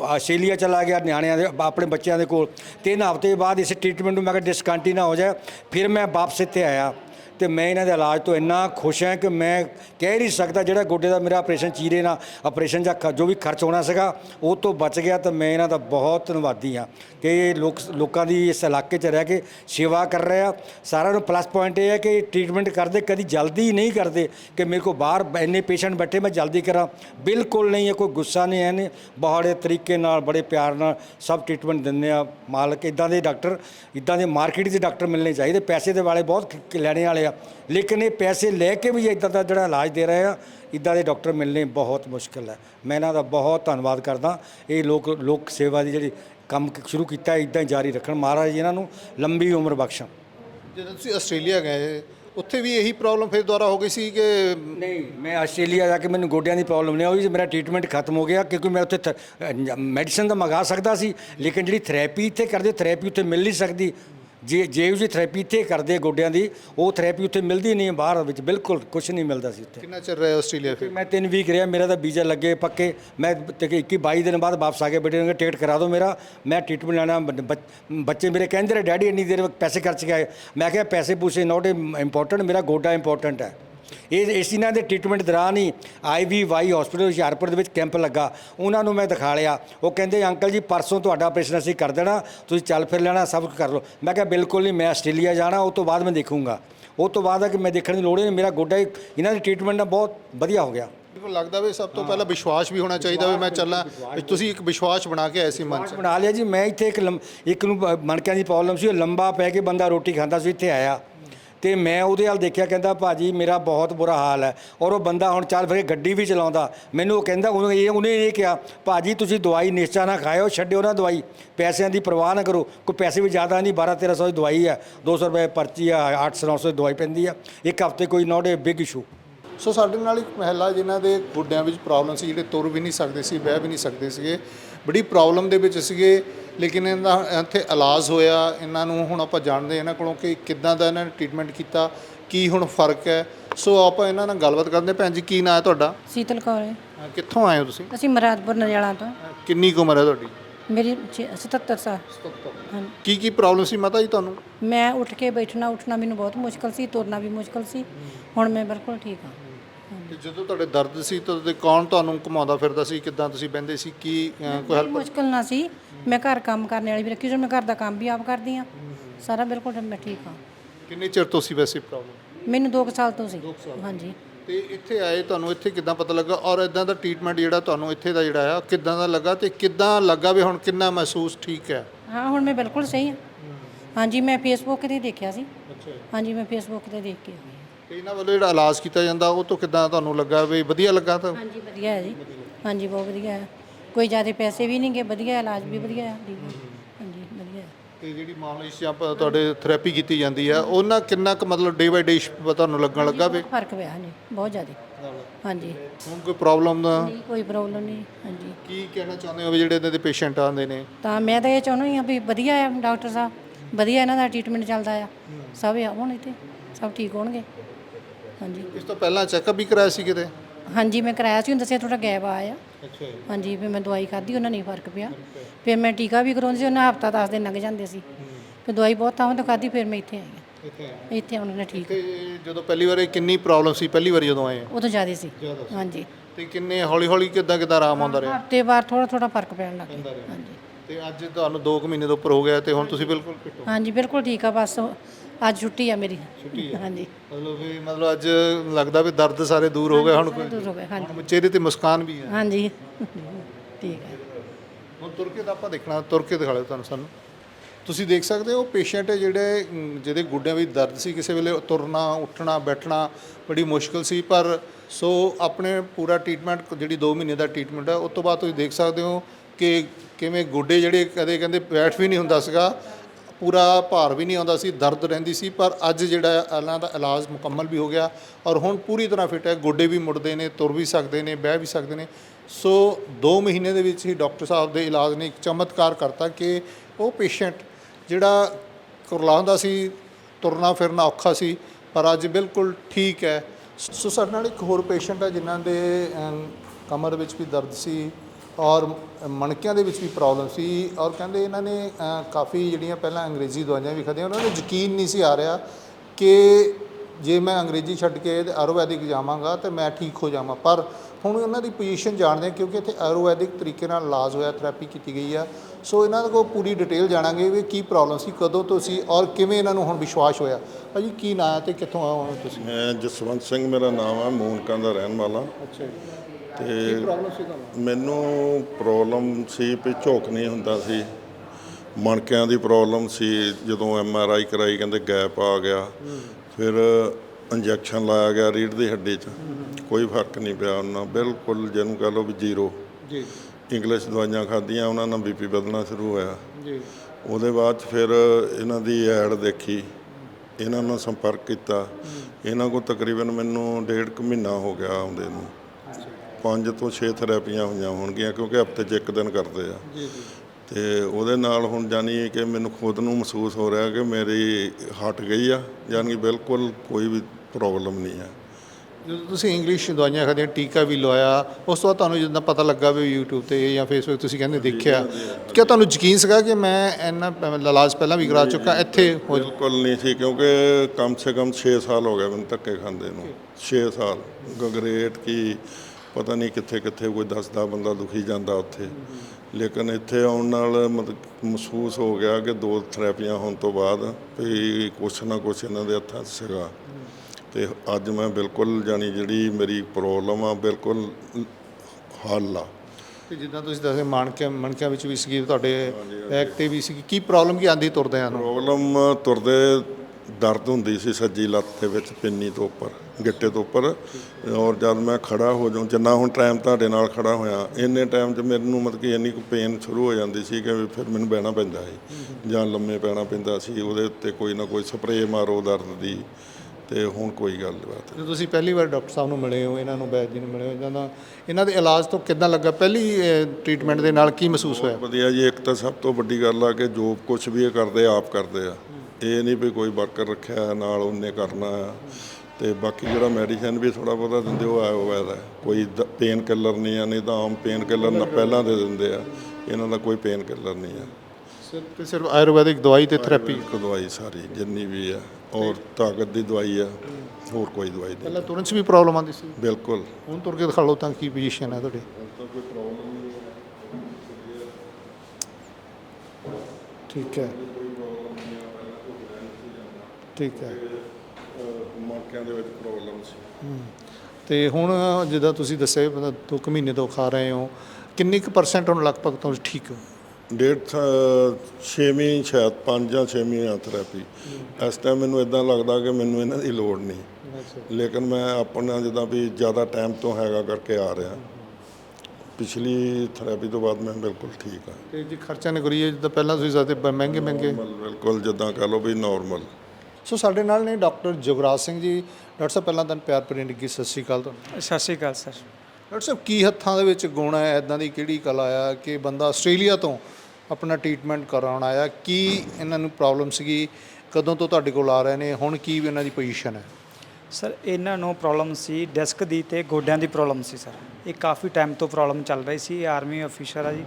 ਆਸਟ੍ਰੇਲੀਆ ਚਲਾ ਗਿਆ ਨਿਆਣਿਆਂ ਦੇ, ਆਪਣੇ ਬੱਚਿਆਂ ਦੇ ਕੋਲ। ਤਿੰਨ ਹਫ਼ਤੇ ਬਾਅਦ ਇਸ ਟ੍ਰੀਟਮੈਂਟ ਨੂੰ ਮੈਂ ਕਿਹਾ ਡਿਸਕੰਟੀਨਿਊ ਹੋ ਜਾਏ, ਫਿਰ ਮੈਂ ਵਾਪਸ ਇੱਥੇ ਆਇਆ। ਤੇ ਮੈਂ ਇਹਨਾਂ ਦੇ ਇਲਾਜ ਤੋਂ ਇੰਨਾ ਖੁਸ਼ ਹਾਂ ਕਿ ਮੈਂ ਕਹਿ ਨਹੀਂ ਸਕਦਾ ਜਿਹੜਾ ਗੋਡੇ ਦਾ ਮੇਰਾ ਆਪਰੇਸ਼ਨ ਚੀਰੇ ਨਾਲ ਆਪਰੇਸ਼ਨ ਜਾਂ ਖ- ਜੋ ਵੀ ਖਰਚ ਹੋਣਾ ਸੀਗਾ, ਉਹ ਤੋਂ ਬਚ ਗਿਆ ਤਾਂ ਮੈਂ ਇਹਨਾਂ ਦਾ ਬਹੁਤ ਧੰਨਵਾਦੀ ਹਾਂ ਕਿ ਇਹ ਲੋਕ ਲੋਕਾਂ ਦੀ ਇਸ ਇਲਾਕੇ 'ਚ ਰਹਿ ਕੇ ਸੇਵਾ ਕਰ ਰਹੇ ਆ। ਸਾਰਿਆਂ ਨੂੰ ਪਲੱਸ ਪੁਆਇੰਟ ਇਹ ਹੈ ਕਿ ਟ੍ਰੀਟਮੈਂਟ ਕਰਦੇ, ਕਦੀ ਜਲਦੀ ਨਹੀਂ ਕਰਦੇ ਕਿ ਮੇਰੇ ਕੋਲ ਬਾਹਰ ਇੰਨੇ ਪੇਸ਼ੈਂਟ ਬੈਠੇ, ਮੈਂ ਜਲਦੀ ਕਰਾਂ। ਬਿਲਕੁਲ ਨਹੀਂ ਹੈ, ਕੋਈ ਗੁੱਸਾ ਨਹੀਂ ਹੈ ਨੇ ਬੜੇ ਤਰੀਕੇ ਨਾਲ, ਬੜੇ ਪਿਆਰ ਨਾਲ ਸਭ ਟ੍ਰੀਟਮੈਂਟ ਦਿੰਦੇ ਆ। ਮਾਲਕ, ਇਦਾਂ ਦੇ ਡਾਕਟਰ ਇਦਾਂ ਦੇ ਮਾਰਕੀਟ 'ਚ ਡਾਕਟਰ ਮਿਲਣੇ ਚਾਹੀਦੇ। ਪੈਸੇ ਦੇ ਵਾਲੇ ਬਹੁਤ ਲੈਣੇ ਵਾਲੇ ਆ। ਲੇਕਿਨ ਇਹ ਪੈਸੇ ਲੈ ਕੇ ਵੀ ਇਦਾਂ ਦਾ ਜਿਹੜਾ ਇਲਾਜ ਦੇ ਰਹੇ ਆ ਇਦਾਂ ਦੇ ਡਾਕਟਰ ਮਿਲਣੇ ਬਹੁਤ ਮੁਸ਼ਕਲ ਹੈ। ਮੈਂ ਇਹਨਾਂ ਦਾ ਬਹੁਤ ਧੰਨਵਾਦ ਕਰਦਾ। ਇਹ ਲੋਕ ਲੋਕ ਸੇਵਾ ਦੀ ਜਿਹੜੀ ਕੰਮ ਸ਼ੁਰੂ ਕੀਤਾ ਇਦਾਂ ਹੀ ਜਾਰੀ ਰੱਖਣ। ਮਹਾਰਾਜ ਜੀ ਇਹਨਾਂ ਨੂੰ ਲੰਬੀ ਉਮਰ ਬਖਸ਼ਣ। ਜਦੋਂ ਤੁਸੀਂ ਆਸਟ੍ਰੇਲੀਆ ਗਏ ਉੱਥੇ ਵੀ ਇਹੀ ਪ੍ਰੋਬਲਮ ਫਿਰ ਦੁਬਾਰਾ ਹੋ ਗਈ ਸੀ ਕਿ ਨਹੀਂ ਮੈਂ ਆਸਟ੍ਰੇਲੀਆ ਜਾ ਕੇ ਮੈਨੂੰ ਗੋਡਿਆਂ ਦੀ ਪ੍ਰੋਬਲਮ ਨਹੀਂ ਹੋਈ ਮੇਰਾ ਟ੍ਰੀਟਮੈਂਟ ਖਤਮ ਹੋ ਗਿਆ ਕਿਉਂਕਿ ਮੈਂ ਉੱਥੇ ਮੈਡੀਸਨ ਤਾਂ ਮੰਗਾ ਸਕਦਾ ਸੀ ਲੇਕਿਨ ਜਿਹੜੀ ਥੈਰੇਪੀ ਇੱਥੇ ਕਰਦੇ ਥੈਰੇਪੀ ਉੱਥੇ ਮਿਲ ਨਹੀਂ ਸਕਦੀ। ਜੇ ਜੇ ਜੀ ਥੈਰੇਪੀ ਇੱਥੇ ਕਰਦੇ ਗੋਡਿਆਂ ਦੀ ਉਹ ਥੈਰੇਪੀ ਉੱਥੇ ਮਿਲਦੀ ਨਹੀਂ ਬਾਹਰ ਵਿੱਚ ਬਿਲਕੁਲ ਕੁਝ ਨਹੀਂ ਮਿਲਦਾ ਸੀ ਉੱਥੇ। ਕਿੰਨਾ ਚਿਰ ਰਹੇ ਆਸਟ੍ਰੇਲੀਆ ਫਿਰ? ਮੈਂ ਤਿੰਨ ਵੀਕ ਰਿਹਾ ਮੇਰਾ ਤਾਂ ਵੀਜ਼ਾ ਲੱਗੇ ਪੱਕੇ ਮੈਂ ਤੇ 21 22 ਦਿਨ ਬਾਅਦ ਵਾਪਸ ਆ ਕੇ ਬੇਟੇ ਨੂੰ ਟਿਕਟ ਕਰਾ ਦਿਓ ਮੇਰਾ ਮੈਂ ਟ੍ਰੀਟਮੈਂਟ ਲੈਣਾ ਬੱਚੇ ਮੇਰੇ ਕਹਿੰਦੇ ਰਹੇ ਡੈਡੀ ਇੰਨੀ ਦੇਰ ਪੈਸੇ ਖਰਚ ਕੇ ਆਏ। ਮੈਂ ਕਿਹਾ ਪੈਸੇ ਪੂਸੇ ਨਾਟ ਇੰਪੋਰਟੈਂਟ ਮੇਰਾ ਗੋਡਾ ਇੰਪੋਰਟੈਂਟ ਹੈ। ਇਹ ਇਸ ਇਹਨਾਂ ਦੇ ਟ੍ਰੀਟਮੈਂਟ ਦੌਰਾਨ ਹੀ ਆਈਵੀਵਾਈ ਹਸਪੀਟਲ ਹੁਸ਼ਿਆਰਪੁਰ ਦੇ ਵਿੱਚ ਕੈਂਪ ਲੱਗਾ। ਉਹਨਾਂ ਨੂੰ ਮੈਂ ਦਿਖਾ ਲਿਆ। ਉਹ ਕਹਿੰਦੇ ਅੰਕਲ ਜੀ ਪਰਸੋਂ ਤੁਹਾਡਾ ਆਪਰੇਸ਼ਨ ਅਸੀਂ ਕਰ ਦੇਣਾ। ਤੁਸੀਂ ਚੱਲ ਫਿਰ ਲੈਣਾ ਸਭ ਕੁਝ ਕਰ ਲਓ। ਮੈਂ ਕਿਹਾ ਬਿਲਕੁਲ ਨਹੀਂ ਮੈਂ ਆਸਟ੍ਰੇਲੀਆ ਜਾਣਾ ਉਹ ਤੋਂ ਬਾਅਦ ਮੈਂ ਦੇਖੂੰਗਾ। ਉਹ ਤੋਂ ਬਾਅਦ ਹੈ ਕਿ ਮੈਂ ਦੇਖਣ ਦੀ ਲੋੜ ਹੀ ਨਹੀਂ ਮੇਰਾ ਗੋਡਾ ਇਹਨਾਂ ਦੀ ਟ੍ਰੀਟਮੈਂਟ ਨਾਲ ਬਹੁਤ ਵਧੀਆ ਹੋ ਗਿਆ। ਮੈਨੂੰ ਲੱਗਦਾ ਵੀ ਸਭ ਤੋਂ ਪਹਿਲਾਂ ਵਿਸ਼ਵਾਸ ਵੀ ਹੋਣਾ ਚਾਹੀਦਾ ਵੀ ਮੈਂ ਚੱਲਾਂ। ਵੀ ਤੁਸੀਂ ਇੱਕ ਵਿਸ਼ਵਾਸ ਬਣਾ ਕੇ ਆਏ ਸੀ ਮਨ 'ਚ। ਬਣਾ ਲਿਆ ਜੀ। ਮੈਂ ਇੱਥੇ ਇੱਕ ਇੱਕ ਨੂੰ ਮਣਕਿਆਂ ਦੀ ਪ੍ਰੋਬਲਮ ਸੀ। ਉਹ ਲੰਬਾ ਪੈ ਕੇ ਬੰਦਾ ਰੋਟੀ ਖਾਂਦਾ ਸੀ ਇੱਥੇ ਆਇਆ। ਤੇ ਮੈਂ ਉਹਦੇ ਹਾਲ ਦੇਖਿਆ, ਕਹਿੰਦਾ ਭਾਜੀ ਮੇਰਾ ਬਹੁਤ ਬੁਰਾ ਹਾਲ ਹੈ ਔਰ ਉਹ ਬੰਦਾ ਹੁਣ ਚੱਲ ਫਿਰ ਗੱਡੀ ਵੀ ਚਲਾਉਂਦਾ। ਮੈਨੂੰ ਉਹ ਕਹਿੰਦਾ, ਉਹਨੂੰ ਇਹ, ਉਹਨੇ ਇਹ ਕਿਹਾ, ਭਾਜੀ ਤੁਸੀਂ ਦਵਾਈ ਨਿਸ਼ਚਾ ਨਾ ਖਾਇਓ, ਛੱਡਿਓ ਨਾ ਦਵਾਈ। ਪੈਸਿਆਂ ਦੀ ਪਰਵਾਹ ਨਾ ਕਰੋ। ਕੋਈ ਪੈਸੇ ਵੀ ਜ਼ਿਆਦਾ ਨਹੀਂ 12 1300 ਦੀ ਦਵਾਈ ਹੈ। 200 ਰੁਪਏ ਪਰਚੀ ਆ 800 900 ਦੀ ਦਵਾਈ ਪੈਂਦੀ ਆ। ਇੱਕ ਹਫ਼ਤੇ ਕੋਈ ਨਾਟ ਏ ਬਿਗ ਇਸ਼ੂ ਸੋ ਸਾਡੇ ਨਾਲ ਇੱਕ ਮਹਿਲਾ ਜਿਨ੍ਹਾਂ ਦੇ ਗੁੱਡਿਆਂ ਵਿੱਚ ਪ੍ਰੋਬਲਮ ਸੀ ਜਿਹੜੇ ਤੁਰ ਵੀ ਨਹੀਂ ਸਕਦੇ ਸੀ ਬਹਿ ਵੀ ਨਹੀਂ ਸਕਦੇ ਸੀਗੇ। ਬੜੀ ਪ੍ਰੋਬਲਮ ਦੇ ਵਿੱਚ ਸੀਗੇ ਲੇਕਿਨ ਇਹਨਾਂ ਦਾ ਇੱਥੇ ਇਲਾਜ ਹੋਇਆ। ਇਹਨਾਂ ਨੂੰ ਹੁਣ ਆਪਾਂ ਜਾਣਦੇ ਹਾਂ ਇਹਨਾਂ ਕੋਲੋਂ ਕਿ ਕਿੱਦਾਂ ਦਾ ਇਹਨਾਂ ਨੇ ਟ੍ਰੀਟਮੈਂਟ ਕੀਤਾ ਕੀ ਹੁਣ ਫ਼ਰਕ ਹੈ। ਸੋ ਆਪਾਂ ਇਹਨਾਂ ਨਾਲ ਗੱਲਬਾਤ ਕਰਦੇ ਹਾਂ। ਭੈਣ ਜੀ ਕੀ ਨਾਂ ਹੈ ਤੁਹਾਡਾ? ਸੀਤਲ ਕੌਰ ਹੈ। ਕਿੱਥੋਂ ਆਏ ਹੋ ਤੁਸੀਂ? ਅਸੀਂ ਮਰਾਦਪੁਰ ਨਜਾਲਾ ਤੋਂ। ਕਿੰਨੀ ਕੁ ਉਮਰ ਹੈ ਤੁਹਾਡੀ? ਮੇਰੀ ਛੇ- 77 ਸਾਲ। ਹਾਂਜੀ ਕੀ ਕੀ ਪ੍ਰੋਬਲਮ ਸੀ ਮਾਤਾ ਜੀ ਤੁਹਾਨੂੰ? ਮੈਂ ਉੱਠ ਕੇ ਬੈਠਣਾ ਉੱਠਣਾ ਮੈਨੂੰ ਬਹੁਤ ਮੁਸ਼ਕਲ ਸੀ ਤੁਰਨਾ ਵੀ ਮੁਸ਼ਕਲ ਸੀ। ਹੁਣ ਮੈਂ ਬਿਲਕੁਲ ਠੀਕ ਹਾਂ। ਤੇ ਜਦੋਂ ਤੁਹਾਡੇ ਦਰਦ ਸੀ ਤਾਂ ਤੇ ਕੌਣ ਤੁਹਾਨੂੰ ਘੁਮਾਉਂਦਾ ਫਿਰਦਾ ਸੀ? ਕਿੱਦਾਂ ਤੁਸੀਂ ਬਹਿੰਦੇ ਸੀ? ਕੀ ਅਹ, ਕੋਈ ਹੈਲਪ ਮੁਸ਼ਕਲ ਨਾ ਸੀ। ਮੈਂ ਘਰ ਕੰਮ ਕਰਨ ਵਾਲੀ ਵੀ ਰੱਖੀ ਸੀ ਮੈਂ ਘਰ ਦਾ ਕੰਮ ਵੀ ਆਪ ਕਰਦੀ ਹਾਂ। ਸਾਰਾ ਬਿਲਕੁਲ ਮੈਂ ਠੀਕ ਹਾਂ। ਕਿੰਨੇ ਚਿਰ ਤੋਂ ਸੀ ਵੈਸੇ ਪ੍ਰੋਬਲਮ ਮੈਨੂੰ 2 ਸਾਲ ਤੋਂ ਸੀ। ਹਾਂਜੀ। ਤੇ ਇੱਥੇ ਆਏ ਤੁਹਾਨੂੰ ਇੱਥੇ ਕਿੱਦਾਂ ਪਤਾ ਲੱਗਾ? ਔਰ ਇਦਾਂ ਦਾ ਟ੍ਰੀਟਮੈਂਟ ਜਿਹੜਾ ਤੁਹਾਨੂੰ ਇੱਥੇ ਦਾ ਜਿਹੜਾ ਆ ਕਿੱਦਾਂ ਦਾ ਲੱਗਾ? ਤੇ ਕਿੱਦਾਂ ਲੱਗਾ ਵੀ ਹੁਣ ਕਿੰਨਾ ਮਹਿਸੂਸ ਠੀਕ ਹੈ? ਹਾਂ ਹੁਣ ਮੈਂ ਬਿਲਕੁਲ ਸਹੀ ਹਾਂ। ਹਾਂਜੀ ਮੈਂ ਫੇਸਬੁੱਕ ਤੇ ਦੇਖਿਆ ਸੀ। ਅੱਛਾ। ਹਾਂਜੀ ਮੈਂ ਫੇਸਬੁੱਕ ਤੇ ਦੇਖ ਕੇ ਆਈ। ਇਹਨਾਂ ਵੱਲੋਂ ਜਿਹੜਾ ਇਲਾਜ ਕੀਤਾ ਜਾਂਦਾ ਉਹ ਤੋਂ ਕਿੱਦਾਂ ਤੁਹਾਨੂੰ ਲੱਗਾ ਵੀ ਵਧੀਆ ਲੱਗਾ ਤਾਂ? ਹਾਂਜੀ ਵਧੀਆ ਹੈ ਜੀ। ਹਾਂਜੀ ਬਹੁਤ ਵਧੀਆ ਹੈ। ਕੋਈ ਜ਼ਿਆਦਾ ਪੈਸੇ ਵੀ ਨਹੀਂ ਗਏ ਵਧੀਆ ਇਲਾਜ ਵੀ ਵਧੀਆ ਹੈ। ਠੀਕ ਹੈ। ਹਾਂਜੀ ਵਧੀਆ ਹੈ। ਤੇ ਜਿਹੜੀ ਮਾਲਿਸ਼ ਜਾਂ ਆਪਾਂ ਤੁਹਾਡੇ ਥੈਰੇਪੀ ਕੀਤੀ ਜਾਂਦੀ ਆ ਉਹਨਾਂ ਕਿੰਨਾ ਕੁ ਮਤਲਬ ਡੇ ਬਾਈ ਡੇ ਤੁਹਾਨੂੰ ਲੱਗਣ ਲੱਗਾ ਵੀ? ਫ਼ਰਕ ਪਿਆ ਹਾਂਜੀ ਬਹੁਤ ਜ਼ਿਆਦਾ। ਹਾਂਜੀ। ਹੁਣ ਕੋਈ ਪ੍ਰੋਬਲਮ ਦਾ ਨਹੀਂ ਕੋਈ ਪ੍ਰੋਬਲਮ ਨਹੀਂ ਹਾਂਜੀ। ਕੀ ਕਹਿਣਾ ਚਾਹੁੰਦੇ ਹੋ ਵੀ ਜਿਹੜੇ ਇਹਨਾਂ ਦੇ ਪੇਸ਼ੈਂਟ ਆਉਂਦੇ ਨੇ? ਤਾਂ ਮੈਂ ਤਾਂ ਇਹ ਚਾਹੁੰਦੀ ਹਾਂ ਵੀ ਵਧੀਆ ਹੈ ਡਾਕਟਰ ਸਾਹਿਬ ਵਧੀਆ ਇਹਨਾਂ ਦਾ ਟ੍ਰੀਟਮੈਂਟ ਚੱਲਦਾ ਆ। ਸਭ ਆਉਣ ਇੱਥੇ ਸਭ ਠੀਕ ਹੋਣਗੇ। ਹਾਂਜੀ। ਇਸ ਤੋਂ ਪਹਿਲਾਂ ਚੈੱਕਅਪ ਵੀ ਕਰਾਇਆ ਸੀ ਕਿਤੇ? ਹਾਂਜੀ ਮੈਂ ਕਰਾਇਆ ਸੀ ਹੁਣ ਦੱਸਿਆ ਥੋੜਾ ਗੈਪ ਆਇਆ। ਅੱਛਾ ਹਾਂਜੀ ਫਿਰ ਮੈਂ ਦਵਾਈ ਖਾਧੀ ਉਹਨਾਂ ਨਹੀਂ ਫ਼ਰਕ ਪਿਆ। ਫਿਰ ਮੈਂ ਟੀਕਾ ਵੀ ਕਰਾਉਂਦੀ ਸੀ ਉਹਨਾਂ ਹਫਤਾ 10 ਦਿਨ ਲੰਘ ਜਾਂਦੇ ਸੀ। ਫਿਰ ਦਵਾਈ ਬਹੁਤ ਤਾਂ ਤੋਂ ਖਾਧੀ ਫਿਰ ਮੈਂ ਇੱਥੇ ਆਈ ਹਾਂ। ਇੱਥੇ ਇੱਥੇ ਉਹਨਾਂ ਨੇ ਠੀਕ। ਤੇ ਜਦੋਂ ਪਹਿਲੀ ਵਾਰ ਕਿੰਨੀ ਪ੍ਰੋਬਲਮ ਸੀ? ਪਹਿਲੀ ਵਾਰ ਜਦੋਂ ਆਏ ਆ ਉਦੋਂ ਜ਼ਿਆਦਾ ਸੀ। ਹਾਂਜੀ। ਤੇ ਕਿੰਨੇ ਹੌਲੀ ਹੌਲੀ ਕਿੱਦਾਂ ਕਿੱਦਾਂ ਆਰਾਮ ਆਉਂਦਾ ਰਿਹਾ? ਹਫ਼ਤੇ ਬਾਅਦ ਥੋੜਾ ਥੋੜਾ ਫ਼ਰਕ ਪੈਣ ਲੱਗ ਗਿਆ। ਹਾਂਜੀ। ਤੇ ਅੱਜ ਤੁਹਾਨੂੰ 2 ਮਹੀਨੇ ਤੋਂ ਉੱਪਰ ਹੋ ਗਿਆ ਤੇ ਹੁਣ ਤੁਸੀਂ ਬਿਲਕੁਲ ਫਿੱਟ ਹੋ? ਹਾਂਜੀ ਬਿਲਕੁਲ ਠੀਕ ਆ ਬਸ ਅੱਜ ਛੁੱਟੀ ਆ ਮੇਰੀ। ਛੁੱਟੀ ਆ? ਹਾਂਜੀ। ਮਤਲਬ ਵੀ ਮਤਲਬ ਅੱਜ ਲੱਗਦਾ ਵੀ ਦਰਦ ਸਾਰੇ ਦੂਰ ਹੋ ਗਏ ਹੁਣ ਕੋਈ ਦੂਰ ਹੋ ਗਏ ਹਾਂਜੀ। ਹੁਣ ਚਿਹਰੇ ਤੇ ਮੁਸਕਾਨ ਵੀ ਹੈ ਹਾਂਜੀ। ਠੀਕ ਹੈ ਹੁਣ ਤੁਰ ਕੇ ਤਾਂ ਆਪਾਂ ਦੇਖਣਾ ਤੁਰ ਕੇ ਦਿਖਾ ਲਿਓ ਤੁਹਾਨੂੰ ਸਾਨੂੰ। ਤੁਸੀਂ ਦੇਖ ਸਕਦੇ ਹੋ ਪੇਸ਼ੈਂਟ ਜਿਹੜੇ ਅਮ, ਜਿਹਦੇ ਗੁੱਡਿਆਂ ਵਿੱਚ ਦਰਦ ਸੀ ਕਿਸੇ ਵੇਲੇ ਤੁਰਨਾ ਉੱਠਣਾ ਬੈਠਣਾ ਬੜੀ ਮੁਸ਼ਕਲ ਸੀ ਪਰ ਸੋ ਆਪਣੇ ਪੂਰਾ ਟ੍ਰੀਟਮੈਂਟ ਜਿਹੜੀ 2 ਮਹੀਨੇ ਦਾ ਟ੍ਰੀਟਮੈਂਟ ਹੈ ਉਸ ਤੋਂ ਬਾਅਦ ਤੁਸੀਂ ਦੇਖ ਸਕਦੇ ਹੋ ਕਿ ਕਿਵੇਂ ਗੋਡੇ ਜਿਹੜੇ ਕਦੇ ਕਹਿੰਦੇ ਬੈਠ ਵੀ ਨਹੀਂ ਹੁੰਦਾ ਸੀਗਾ ਪੂਰਾ ਭਾਰ ਵੀ ਨਹੀਂ ਆਉਂਦਾ ਸੀ, ਦਰਦ ਰਹਿੰਦੀ ਸੀ, ਪਰ ਅੱਜ ਜਿਹੜਾ ਇਹਨਾਂ ਦਾ ਇਲਾਜ ਮੁਕੰਮਲ ਵੀ ਹੋ ਗਿਆ ਔਰ ਹੁਣ ਪੂਰੀ ਤਰ੍ਹਾਂ ਫਿੱਟ ਹੈ, ਗੋਡੇ ਵੀ ਮੁੜਦੇ ਨੇ, ਤੁਰ ਵੀ ਸਕਦੇ ਨੇ, ਬਹਿ ਵੀ ਸਕਦੇ ਨੇ। ਸੋ 2 ਮਹੀਨੇ ਦੇ ਵਿੱਚ ਹੀ ਡਾਕਟਰ ਸਾਹਿਬ ਦੇ ਇਲਾਜ ਨੇ ਇੱਕ ਚਮਤਕਾਰ ਕਰਤਾ ਕਿ ਉਹ ਪੇਸ਼ੈਂਟ ਜਿਹੜਾ ਕੁਰਲਾਉਂਦਾ ਸੀ, ਤੁਰਨਾ ਫਿਰਨਾ ਔਖਾ ਸੀ, ਪਰ ਅੱਜ ਬਿਲਕੁਲ ਠੀਕ ਹੈ। ਸੋ ਸਾਡੇ ਨਾਲ ਇੱਕ ਹੋਰ ਪੇਸ਼ੈਂਟ ਹੈ, ਜਿਨ੍ਹਾਂ ਦੇ ਕਮਰ ਵਿੱਚ ਵੀ ਦਰਦ ਸੀ ਔਰ ਮਣਕਿਆਂ ਦੇ ਵਿੱਚ ਵੀ ਪ੍ਰੋਬਲਮ ਸੀ ਔਰ ਕਹਿੰਦੇ ਇਹਨਾਂ ਨੇ ਕਾਫੀ ਜਿਹੜੀਆਂ ਪਹਿਲਾਂ ਅੰਗਰੇਜ਼ੀ ਦਵਾਈਆਂ ਵੀ ਖਾਧੀਆਂ ਉਹਨਾਂ ਨੂੰ ਯਕੀਨ ਨਹੀਂ ਸੀ ਆ ਰਿਹਾ ਕਿ ਜੇ ਮੈਂ ਅੰਗਰੇਜ਼ੀ ਛੱਡ ਕੇ ਆਯੁਰਵੈਦਿਕ ਜਾਵਾਂਗਾ ਤੇ ਮੈਂ ਠੀਕ ਹੋ ਜਾਵਾਂ। ਪਰ ਹੁਣ ਉਹਨਾਂ ਦੀ ਪੋਜੀਸ਼ਨ ਜਾਣਦੇ ਹਾਂ ਕਿਉਂਕਿ ਇੱਥੇ ਆਯੁਰਵੈਦਿਕ ਤਰੀਕੇ ਨਾਲ ਇਲਾਜ ਹੋਇਆ ਥੈਰੇਪੀ ਕੀਤੀ ਗਈ ਆ। ਸੋ ਇਹਨਾਂ ਕੋਲ ਪੂਰੀ ਡਿਟੇਲ ਜਾਣਾਂਗੇ ਵੀ ਕੀ ਪ੍ਰੋਬਲਮ ਸੀ ਕਦੋਂ ਤੋਂ ਸੀ ਔਰ ਕਿਵੇਂ ਇਹਨਾਂ ਨੂੰ ਹੁਣ ਵਿਸ਼ਵਾਸ ਹੋਇਆ। ਭਾਜੀ ਕੀ ਨਾਂ ਹੈ ਤੇ ਕਿੱਥੋਂ ਆਏ ਹੋ ਤੁਸੀਂ? ਮੈਂ ਜਸਵੰਤ ਸਿੰਘ ਮੇਰਾ ਨਾਮ ਆ ਮੂਨਕਾਂ ਦਾ ਰਹਿਣ ਵਾਲਾ। ਅੱਛਾ ਤੇ ਮੈਨੂੰ ਪ੍ਰੋਬਲਮ ਸੀ ਵੀ ਝੋਕ ਨਹੀਂ ਹੁੰਦਾ ਸੀ। ਮਣਕਿਆਂ ਦੀ ਪ੍ਰੋਬਲਮ ਸੀ ਜਦੋਂ ਐਮ ਆਰ ਆਈ ਕਰਾਈ ਕਹਿੰਦੇ ਗੈਪ ਆ ਗਿਆ। ਫਿਰ ਇੰਜੈਕਸ਼ਨ ਲਾਇਆ ਗਿਆ ਰੀੜ ਦੀ ਹੱਡੀ 'ਚ। ਕੋਈ ਫ਼ਰਕ ਨਹੀਂ ਪਿਆ ਉਹਨਾਂ ਬਿਲਕੁਲ ਜਿਹਨੂੰ ਕਹ ਲਓ ਵੀ ਜ਼ੀਰੋ ਜੀ। ਇੰਗਲਿਸ਼ ਦਵਾਈਆਂ ਖਾਧੀਆਂ ਉਹਨਾਂ ਨਾਲ ਬੀਪੀ ਵਧਣਾ ਸ਼ੁਰੂ ਹੋਇਆ। ਜੀ। ਉਹਦੇ ਬਾਅਦ ਫਿਰ ਇਹਨਾਂ ਦੀ ਐਡ ਦੇਖੀ। ਇਹਨਾਂ ਨਾਲ ਸੰਪਰਕ ਕੀਤਾ। ਇਹਨਾਂ ਕੋਲ ਤਕਰੀਬਨ ਮੈਨੂੰ ਡੇਢ ਕੁ ਮਹੀਨਾ ਹੋ ਗਿਆ ਆਉਂਦੇ ਨੂੰ। ਪੰਜ ਤੋਂ 6 ਥੈਰੇਪੀਆਂ ਹੋਈਆਂ ਹੋਣਗੀਆਂ ਕਿਉਂਕਿ ਹਫ਼ਤੇ 'ਚ ਇੱਕ ਦਿਨ ਕਰਦੇ ਆ। ਜੀ ਜੀ। ਤੇ ਉਹਦੇ ਨਾਲ ਹੁਣ ਜਾਨੀ ਕਿ ਮੈਨੂੰ ਖੁਦ ਨੂੰ ਮਹਿਸੂਸ ਹੋ ਰਿਹਾ ਕਿ ਮੇਰੀ ਹਟ ਗਈ ਆ ਜਾਨੀ ਕਿ ਬਿਲਕੁਲ ਕੋਈ ਵੀ ਪ੍ਰੋਬਲਮ ਨਹੀਂ ਹੈ ਜਦੋਂ ਤੁਸੀਂ ਇੰਗਲਿਸ਼ ਦਵਾਈਆਂ ਖਾਦੀਆਂ ਟੀਕਾ ਵੀ ਲਵਾਇਆ ਉਸ ਤੋਂ ਬਾਅਦ ਤੁਹਾਨੂੰ ਜਦੋਂ ਪਤਾ ਲੱਗਾ ਵੀ YouTube ਤੇ ਜਾਂ Facebook ਤੁਸੀਂ ਕਹਿੰਦੇ ਦੇਖਿਆ ਕਿ ਤੁਹਾਨੂੰ ਯਕੀਨ ਸੀਗਾ ਕਿ ਮੈਂ ਇੰਨਾ ਪ- ਇਲਾਜ ਪਹਿਲਾਂ ਵੀ ਕਰਾ ਚੁੱਕਾ ਇੱਥੇ ਬਿਲਕੁਲ ਨਹੀਂ ਸੀ ਕਿਉਂਕਿ ਕਮ ਸੇ ਕਮ 6 ਸਾਲ ਹੋ ਗਏ ਮੈਨੂੰ ਧੱਕੇ ਖਾਂਦੇ ਨੂੰ। 6 ਸਾਲ ਗਗਰੇਟ ਕੀ ਪਤਾ ਨਹੀਂ ਕਿੱਥੇ ਕਿੱਥੇ ਕੋਈ ਦੱਸਦਾ ਬੰਦਾ ਦੁਖੀ ਜਾਂਦਾ ਉੱਥੇ। ਲੇਕਿਨ ਇੱਥੇ ਆਉਣ ਨਾਲ ਮਤਲਬ ਮਹਿਸੂਸ ਹੋ ਗਿਆ ਕਿ ਦੋ ਥੈਰੇਪੀਆਂ ਹੋਣ ਤੋਂ ਬਾਅਦ ਵੀ ਕੁਛ ਨਾ ਕੁਛ ਇਹਨਾਂ ਦੇ ਹੱਥਾਂ 'ਚ ਸੀਗਾ। ਤੇ ਅੱਜ ਮੈਂ ਬਿਲਕੁਲ ਜਾਨੀ ਜਿਹੜੀ ਮੇਰੀ ਪ੍ਰੋਬਲਮ ਆ ਬਿਲਕੁਲ ਹੱਲ ਆ। ਤੇ ਜਿੱਦਾਂ ਤੁਸੀਂ ਦੱਸੇ ਮਾਨਕਿਆਂ ਮਣਕਿਆਂ ਵਿੱਚ ਵੀ ਸੀਗੀ ਤੁਹਾਡੇ ਬੈਕ ਤੇ ਵੀ ਸੀ ਕੀ ਪ੍ਰੋਬਲਮ ਕੀ ਆਂਦੀ ਤੁਰਦਿਆਂ ਨੂੰ? ਪ੍ਰੋਬਲਮ ਤੁਰਦੇ ਦਰਦ ਹੁੰਦੀ ਸੀ ਸੱਜੀ ਲੱਤ ਦੇ ਵਿੱਚ ਪਿੰਨੀ ਤੋਂ ਉੱਪਰ ਗਿੱਟੇ ਤੋਂ ਉੱਪਰ। ਔਰ ਜਦ ਮੈਂ ਖੜਾ ਹੋ ਜਾਉਂ ਜਿੰਨਾ ਹੁਣ ਟਾਈਮ ਤੁਹਾਡੇ ਨਾਲ ਖੜਾ ਹੋਇਆ ਇੰਨੇ ਟਾਈਮ 'ਚ ਮੈਨੂੰ ਮਤਲਬ ਕਿ ਇੰਨੀ ਕੁ ਪੇਨ ਸ਼ੁਰੂ ਹੋ ਜਾਂਦੀ ਸੀ ਕਿ ਵੀ ਫਿਰ ਮੈਨੂੰ ਬਹਿਣਾ ਪੈਂਦਾ ਸੀ। ਜਾਂ ਲੰਮੇ ਪੈਣਾ ਪੈਂਦਾ ਸੀ ਉਹਦੇ ਉੱਤੇ ਕੋਈ ਨਾ ਕੋਈ ਸਪਰੇਅ ਮਾਰੋ ਦਰਦ ਦੀ ਤੇ ਹੁਣ ਕੋਈ ਗੱਲ ਬਾਤ ਜਦੋਂ ਤੁਸੀਂ ਪਹਿਲੀ ਵਾਰ ਡਾਕਟਰ ਸਾਹਿਬ ਨੂੰ ਮਿਲੇ ਹੋ ਇਹਨਾਂ ਨੂੰ ਬੈਦ ਜੀ ਨੂੰ ਮਿਲੇ ਹੋ ਇਹਨਾਂ ਦਾ ਇਹਨਾਂ ਦੇ ਇਲਾਜ ਤੋਂ ਕਿੱਦਾਂ ਲੱਗਾ? ਪਹਿਲੀ ਟ੍ਰੀਟਮੈਂਟ ਦੇ ਨਾਲ ਕੀ ਮਹਿਸੂਸ ਹੋਇਆ? ਵਧੀਆ ਜੀ ਇੱਕ ਤਾਂ ਸਭ ਤੋਂ ਵੱਡੀ ਗੱਲ ਆ ਕਿ ਜੋ ਕੁਝ ਵੀ ਇਹ ਕਰਦੇ ਆਪ ਕਰਦੇ ਆ। ਇਹ ਨਹੀਂ ਵੀ ਕੋਈ ਵਰਕਰ ਰੱਖਿਆ ਨਾਲ ਉਹਨੇ ਕਰਨਾ ਤੇ ਬਾਕੀ ਜਿਹੜਾ ਮੈਡੀਸਨ ਵੀ ਥੋੜਾ ਬਹੁਤਾ ਦਿੰਦੇ ਉਹ ਆਯੁਰਵੈਦ ਹੈ। ਕੋਈ ਪੇਨ ਕਿਲਰ ਨਹੀਂ ਆ ਨਹੀਂ ਤਾਂ ਆਮ ਪੇਨ ਕਿਲਰ ਨਾ ਪਹਿਲਾਂ ਦੇ ਦਿੰਦੇ ਆ। ਇਹਨਾਂ ਦਾ ਕੋਈ ਪੇਨ ਕਿਲਰ ਨਹੀਂ ਆ। ਸਿਰਫ ਤੇ ਸਿਰਫ ਆਯੁਰਵੈਦਿਕ ਦਵਾਈ ਤੇ ਥੈਰੇਪੀ ਦਵਾਈ ਸਾਰੀ ਜਿੰਨੀ ਵੀ ਆ। ਔਰ ਤਾਕਤ ਦੀ ਦਵਾਈ ਆ ਹੋਰ ਕੋਈ ਦਵਾਈ ਨਹੀਂ। ਪਹਿਲਾਂ ਤੁਰਨ 'ਚ ਵੀ ਪ੍ਰੋਬਲਮ ਆਉਂਦੀ ਸੀ? ਬਿਲਕੁਲ। ਹੁਣ ਤੁਰ ਕੇ ਦਿਖਾ ਲਓ ਤਾਂ ਕੀ ਪੋਜੀਸ਼ਨ ਹੈ ਤੁਹਾਡੀ। ਠੀਕ ਹੈ। ਠੀਕ ਹੈ। ਮੌਕਿਆਂ ਦੇ ਵਿੱਚ ਪ੍ਰੋਬਲਮ ਸੀ। ਤੇ ਹੁਣ ਜਿੱਦਾਂ ਤੁਸੀਂ ਦੱਸਿਆ ਮਤਲਬ ਦੋ ਕੁ ਮਹੀਨੇ ਤੋਂ ਖਾ ਰਹੇ ਹੋ ਕਿੰਨੀ ਕੁ ਪਰਸੈਂਟ ਹੁਣ ਲਗਭਗ ਤੁਸੀਂ ਠੀਕ ਹੋ? ਡੇਢ ਥ- ਛੇਵੀਂ ਸ਼ਾਇਦ ਪੰਜ ਜਾਂ ਛੇਵੀਂ ਆ ਥੈਰੇਪੀ ਇਸ ਟਾਈਮ ਮੈਨੂੰ ਇਦਾਂ ਲੱਗਦਾ ਕਿ ਮੈਨੂੰ ਇਹਨਾਂ ਦੀ ਲੋੜ ਨਹੀਂ। ਲੇਕਿਨ ਮੈਂ ਆਪਣਾ ਜਿੱਦਾਂ ਵੀ ਜ਼ਿਆਦਾ ਟਾਈਮ ਤੋਂ ਹੈਗਾ ਕਰਕੇ ਆ ਰਿਹਾ। ਪਿਛਲੀ ਥੈਰੇਪੀ ਤੋਂ ਬਾਅਦ ਮੈਂ ਬਿਲਕੁਲ ਠੀਕ ਹਾਂ। ਤੇ ਜੇ ਖਰਚਾ ਨਹੀਂ ਕਰੀਏ ਜਿੱਦਾਂ ਪਹਿਲਾਂ ਤੁਸੀਂ ਜ਼ਿਆਦਾ ਮਹਿੰਗੇ ਮਹਿੰਗੇ। ਬਿਲਕੁਲ ਜਿੱਦਾਂ ਕਹ ਲਓ ਵੀ ਨਾਰਮਲ ਸੋ ਸਾਡੇ ਨਾਲ ਨੇ ਡਾਕਟਰ ਜਗਰਾਜ ਸਿੰਘ ਜੀ। ਡਾਕਟਰ ਸਾਹਿਬ ਪਹਿਲਾਂ ਤਾਂ ਪਿਆਰ ਭਰੀ ਨਿੱਗੀ ਸਤਿ ਸ਼੍ਰੀ ਅਕਾਲ ਤੁਹਾਨੂੰ। ਸਤਿ ਸ਼੍ਰੀ ਅਕਾਲ ਸਰ। ਡਾਕਟਰ ਸਾਹਿਬ ਕੀ ਹੱਥਾਂ ਦੇ ਵਿੱਚ ਗੁਣ ਹੈ? ਐਦਾਂ ਦੀ ਕਿਹੜੀ ਕਲਾ ਆ ਕਿ ਬੰਦਾ ਆਸਟ੍ਰੇਲੀਆ ਤੋਂ ਆਪਣਾ ਟ੍ਰੀਟਮੈਂਟ ਕਰਾਉਣ ਆਇਆ? ਕੀ ਇਹਨਾਂ ਨੂੰ ਪ੍ਰੋਬਲਮ ਸੀਗੀ? ਕਦੋਂ ਤੋਂ ਤੁਹਾਡੇ ਕੋਲ ਆ ਰਹੇ ਨੇ? ਹੁਣ ਕੀ ਇਹਨਾਂ ਦੀ ਪੋਜੀਸ਼ਨ ਹੈ? ਸਰ ਇਹਨਾਂ ਨੂੰ ਪ੍ਰੋਬਲਮ ਸੀ ਡਿਸਕ ਦੀ ਤੇ ਗੋਡਿਆਂ ਦੀ ਪ੍ਰੋਬਲਮ ਸੀ ਸਰ। ਇਹ ਕਾਫੀ ਟਾਈਮ ਤੋਂ ਪ੍ਰੋਬਲਮ ਚੱਲ ਰਹੀ ਸੀ ਆਰਮੀ ਅਫੀਸਰ ਆ ਜੀ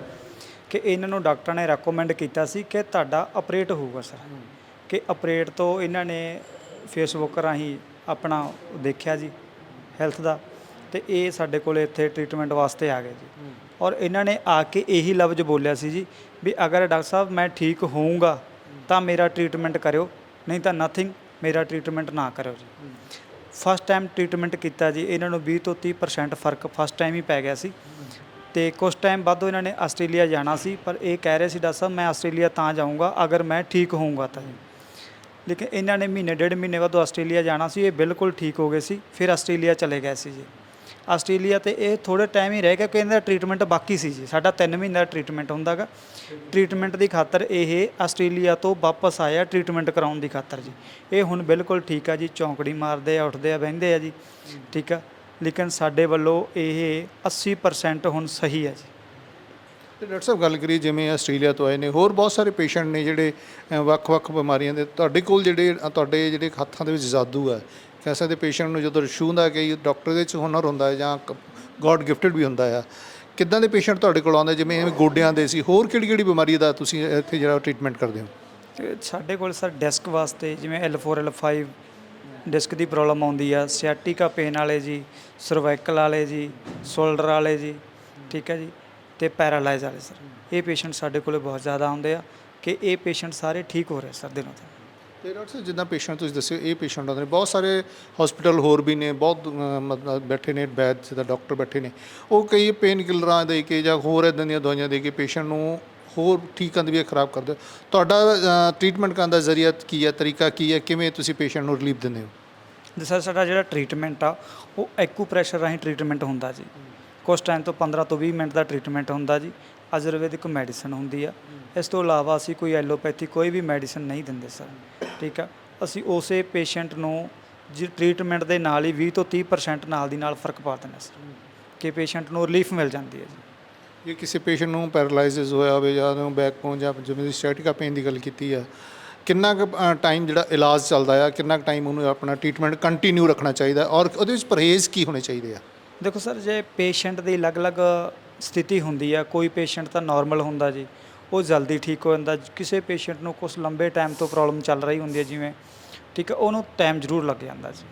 ਕਿ ਇਹਨਾਂ ਨੂੰ ਡਾਕਟਰ ਨੇ ਰეკਮੈਂਡ ਕੀਤਾ ਸੀ ਕਿ ਤੁਹਾਡਾ ਆਪਰੇਟ ਹੋਊਗਾ ਸਰ। ਕਿ ਅਪਰੇਟ ਤੋਂ ਇਹਨਾਂ ਨੇ ਫੇਸਬੁੱਕ ਰਾਹੀਂ ਆਪਣਾ ਦੇਖਿਆ ਜੀ ਹੈਲਥ ਦਾ, ਤੇ ਇਹ ਸਾਡੇ ਕੋਲ ਇੱਥੇ ਟ੍ਰੀਟਮੈਂਟ ਵਾਸਤੇ ਆ ਗਏ ਜੀ। ਔਰ ਇਹਨਾਂ ਨੇ ਆ ਕੇ ਇਹੀ ਲਫ਼ਜ਼ ਬੋਲਿਆ ਸੀ ਜੀ ਵੀ ਅਗਰ ਡਾਕਟਰ ਸਾਹਿਬ ਮੈਂ ਠੀਕ ਹੋਊਂਗਾ, ਤਾਂ ਮੇਰਾ ਟ੍ਰੀਟਮੈਂਟ ਕਰਿਓ, ਨਹੀਂ ਤਾਂ ਨਥਿੰਗ ਮੇਰਾ ਟ੍ਰੀਟਮੈਂਟ ਨਾ ਕਰਿਓ ਜੀ। ਫਸਟ ਟਾਈਮ ਟ੍ਰੀਟਮੈਂਟ ਕੀਤਾ ਜੀ, ਇਹਨਾਂ ਨੂੰ 20 ਤੋਂ 30% ਫ਼ਰਕ ਫਸਟ ਟਾਈਮ ਹੀ ਪੈ ਗਿਆ ਸੀ। ਤੇ ਕੁਝ ਟਾਈਮ ਬਾਅਦ ਇਹਨਾਂ ਨੇ ਆਸਟ੍ਰੇਲੀਆ ਜਾਣਾ ਸੀ, ਪਰ ਇਹ ਕਹਿ ਰਹੇ ਸੀ, ਡਾਕਟਰ ਸਾਹਿਬ, ਮੈਂ ਆਸਟ੍ਰੇਲੀਆ ਤਾਂ ਜਾਊਂਗਾ, ਅਗਰ ਮੈਂ ਠੀਕ ਹੋਊਂਗਾ ਤਾਂ ਜੀ। ਲੇਕਿਨ ਇਹਨਾਂ ਨੇ ਮਹੀਨੇ, ਡੇਢ ਮਹੀਨੇ ਬਾਅਦ ਆਸਟ੍ਰੇਲੀਆ ਜਾਣਾ ਸੀ, ਇਹ ਬਿਲਕੁਲ ਠੀਕ ਹੋ ਗਏ ਸੀ, ਫਿਰ ਆਸਟ੍ਰੇਲੀਆ ਚਲੇ ਗਏ ਸੀ ਜੀ। ਆਸਟ੍ਰੇਲੀਆ ਤੇ ਇਹ ਥੋੜੇ ਟਾਈਮ ਹੀ ਰਹਿ ਗਿਆ ਕਿ ਇਹਦਾ ਟ੍ਰੀਟਮੈਂਟ ਬਾਕੀ ਸੀ ਜੀ। ਸਾਡਾ 3 ਮਹੀਨੇ ਦਾ ਟ੍ਰੀਟਮੈਂਟ ਹੁੰਦਾਗਾ ਟ੍ਰੀਟਮੈਂਟ ਦੀ ਖਾਤਰ ਇਹ ਆਸਟ੍ਰੇਲੀਆ ਤੋਂ ਵਾਪਸ ਆਇਆ ਟ੍ਰੀਟਮੈਂਟ ਕਰਾਉਣ ਦੀ ਖਾਤਰ ਜੀ। ਇਹ ਹੁਣ ਬਿਲਕੁਲ ਠੀਕ ਆ ਜੀ, ਚੌਂਕੜੀ ਮਾਰਦੇ ਆ, ਉੱਠਦੇ ਆ, ਬਹਿੰਦੇ ਆ ਜੀ। ਠੀਕ ਆ। ਲੇਕਿਨ ਸਾਡੇ ਵੱਲੋਂ ਇਹ 80% ਹੁਣ ਸਹੀ ਆ ਜੀ। ਤੇ ਡਾਕਟਰ ਸਾਹਿਬ ਗੱਲ ਕਰੀਏ ਜਿਵੇਂ ਆਸਟ੍ਰੇਲੀਆ ਤੋਂ ਆਏ ਨੇ, ਹੋਰ ਬਹੁਤ ਸਾਰੇ ਪੇਸ਼ੈਂਟ ਨੇ ਜਿਹੜੇ ਵੱਖ-ਵੱਖ ਬਿਮਾਰੀਆਂ ਦੇ, ਤੁਹਾਡੇ ਕੋਲ ਜਿਹੜੇ ਤੁਹਾਡੇ ਜਿਹੜੇ ਹੱਥਾਂ ਦੇ ਵਿੱਚ ਜਾਦੂ ਹੈ, ਕਹਿ ਸਕਦੇ ਪੇਸ਼ੈਂਟ ਨੂੰ ਜਦੋਂ ਛੂਹਦਾ ਕਿ ਡਾਕਟਰ ਦੇ ਵਿੱਚ ਹੁਨਰ ਹੁੰਦਾ ਹੈ ਜਾਂ ਗੋਡ ਗਿਫਟਡ ਵੀ ਹੁੰਦਾ ਆ, ਕਿੱਦਾਂ ਦੇ ਪੇਸ਼ੈਂਟ ਤੁਹਾਡੇ ਕੋਲ ਆਉਂਦੇ, ਜਿਵੇਂ ਗੋਡਿਆਂ ਦੇ ਸੀ, ਹੋਰ ਕਿਹੜੀ ਕਿਹੜੀ ਬਿਮਾਰੀ ਦਾ ਤੁਸੀਂ ਇੱਥੇ ਜਿਹੜਾ ਟ੍ਰੀਟਮੈਂਟ ਕਰਦੇ ਹੋ? ਤੇ ਸਾਡੇ ਕੋਲ ਸਰ ਡੈਸਕ ਵਾਸਤੇ, ਜਿਵੇਂ L4 L5 ਡਿਸਕ ਦੀ ਪ੍ਰੋਬਲਮ ਆਉਂਦੀ ਆ, ਸਿਆਟਿਕਾ ਪੇਨ ਵਾਲੇ ਜੀ, ਸਰਵਾਈਕਲ ਵਾਲੇ ਜੀ, ਸ਼ੋਲਡਰ ਵਾਲੇ ਜੀ, ਠੀਕ ਹੈ ਜੀ ਤੇ ਪੈਰਾਲਾਈਜ਼ ਵਾਲੇ ਸਰ। ਇਹ ਪੇਸ਼ੈਂਟ ਸਾਡੇ ਕੋਲੇ ਬਹੁਤ ਜ਼ਿਆਦਾ ਆਉਂਦੇ ਆ ਕਿ ਇਹ ਪੇਸ਼ੈਂਟ ਸਾਰੇ ਠੀਕ ਹੋ ਰਹੇ ਸਰ ਦਿਨੋਂ ਦਿਨ। ਤੇ ਡਾਕਟਰ ਸਾਹਿਬ ਜਿੱਦਾਂ ਪੇਸ਼ੈਂਟ ਤੁਸੀਂ ਦੱਸਿਓ ਇਹ ਪੇਸ਼ੈਂਟ ਆਉਂਦੇ ਨੇ। ਬਹੁਤ ਸਾਰੇ ਹਸਪੀਟਲ ਹੋਰ ਵੀ ਨੇ ਬਹੁਤ ਮਤਲਬ ਬੈਠੇ ਨੇ ਬੈਦ ਜਿੱਦਾਂ ਡਾਕਟਰ ਬੈਠੇ ਨੇ। ਉਹ ਕਈ ਪੇਨ ਕਿਲਰਾਂ ਦੇ ਕੇ ਜਾਂ ਹੋਰ ਇਦਾਂ ਦੀਆਂ ਦਵਾਈਆਂ ਦੇ ਕੇ ਪੇਸ਼ੈਂਟ ਨੂੰ ਹੋਰ ਠੀਕ ਕਰਨ ਦੀ ਵੀ ਖਰਾਬ ਕਰਦੇ। ਤੁਹਾਡਾ ਟ੍ਰੀਟਮੈਂਟ ਕਰਨ ਦਾ ਜ਼ਰੀਆ ਕੀ ਹੈ ਤਰੀਕਾ ਕੀ ਹੈ? ਕਿਵੇਂ ਤੁਸੀਂ ਪੇਸ਼ੈਂਟ ਨੂੰ ਰਿਲੀਫ ਦਿੰਦੇ ਹੋ? ਸਰ ਸਾਡਾ ਜਿਹੜਾ ਟ੍ਰੀਟਮੈਂਟ ਆ ਉਹ ਐਕੂਪ੍ਰੈਸ਼ਰ ਰਾਹੀਂ ਟ੍ਰੀਟਮੈਂਟ ਹੁੰਦਾ ਜੀ। ਕੁਝ ਟਾਈਮ ਤੋਂ 15 ਤੋਂ 20 ਮਿੰਟ ਦਾ ਟ੍ਰੀਟਮੈਂਟ ਹੁੰਦਾ ਜੀ, ਆਯੁਰਵੈਦਿਕ ਮੈਡੀਸਨ ਹੁੰਦੀ ਆ। ਇਸ ਤੋਂ ਇਲਾਵਾ ਅਸੀਂ ਕੋਈ ਐਲੋਪੈਥੀ ਕੋਈ ਵੀ ਮੈਡੀਸਨ ਨਹੀਂ ਦਿੰਦੇ ਸਰ ਠੀਕ ਆ। ਅਸੀਂ ਉਸੇ ਪੇਸ਼ੈਂਟ ਨੂੰ ਜੀ ਟ੍ਰੀਟਮੈਂਟ ਦੇ ਨਾਲ ਹੀ 20 ਤੋਂ 30% ਨਾਲ ਦੀ ਨਾਲ ਫ਼ਰਕ ਪਾ ਦਿੰਦੇ ਸਰ ਕਿ ਪੇਸ਼ੈਂਟ ਨੂੰ ਰਿਲੀਫ ਮਿਲ ਜਾਂਦੀ ਹੈ ਜੀ। ਜੇ ਕਿਸੇ ਪੇਸ਼ੈਂਟ ਨੂੰ ਪੈਰਾਲਾਈਸਿਸ ਹੋਇਆ ਹੋਵੇ ਜਾਂ ਉਹਨੂੰ ਬੈਕ ਜਾਂ ਜਿਵੇਂ ਸਟੈਟਿਕਾ ਪੇਨ ਦੀ ਗੱਲ ਕੀਤੀ ਆ, ਕਿੰਨਾ ਕੁ ਟਾਈਮ ਜਿਹੜਾ ਇਲਾਜ ਚੱਲਦਾ ਆ, ਕਿੰਨਾ ਕੁ ਟਾਈਮ ਉਹਨੂੰ ਆਪਣਾ ਟ੍ਰੀਟਮੈਂਟ ਕੰਟੀਨਿਊ ਰੱਖਣਾ ਚਾਹੀਦਾ ਔਰ ਉਹਦੇ ਵਿੱਚ ਪਰਹੇਜ਼ ਕੀ ਹੋਣੇ ਚਾਹੀਦੇ ਆ? ਦੇਖੋ ਸਰ, ਜੇ ਪੇਸ਼ੈਂਟ ਦੀ ਅਲੱਗ-ਅਲੱਗ ਸਥਿਤੀ ਹੁੰਦੀ ਆ, ਕੋਈ ਪੇਸ਼ੈਂਟ ਤਾਂ ਨਾਰਮਲ ਹੁੰਦਾ ਜੀ, ਉਹ ਜਲਦੀ ਠੀਕ ਹੋ ਜਾਂਦਾ, ਕਿਸੇ ਪੇਸ਼ੈਂਟ ਨੂੰ ਕੁਝ ਲੰਬੇ ਟਾਈਮ ਤੋਂ ਪ੍ਰੋਬਲਮ ਚੱਲ ਰਹੀ ਹੁੰਦੀ ਹੈ ਜਿਵੇਂ, ਠੀਕ ਹੈ ਉਹਨੂੰ ਟਾਈਮ ਜ਼ਰੂਰ ਲੱਗ ਜਾਂਦਾ ਜੀ।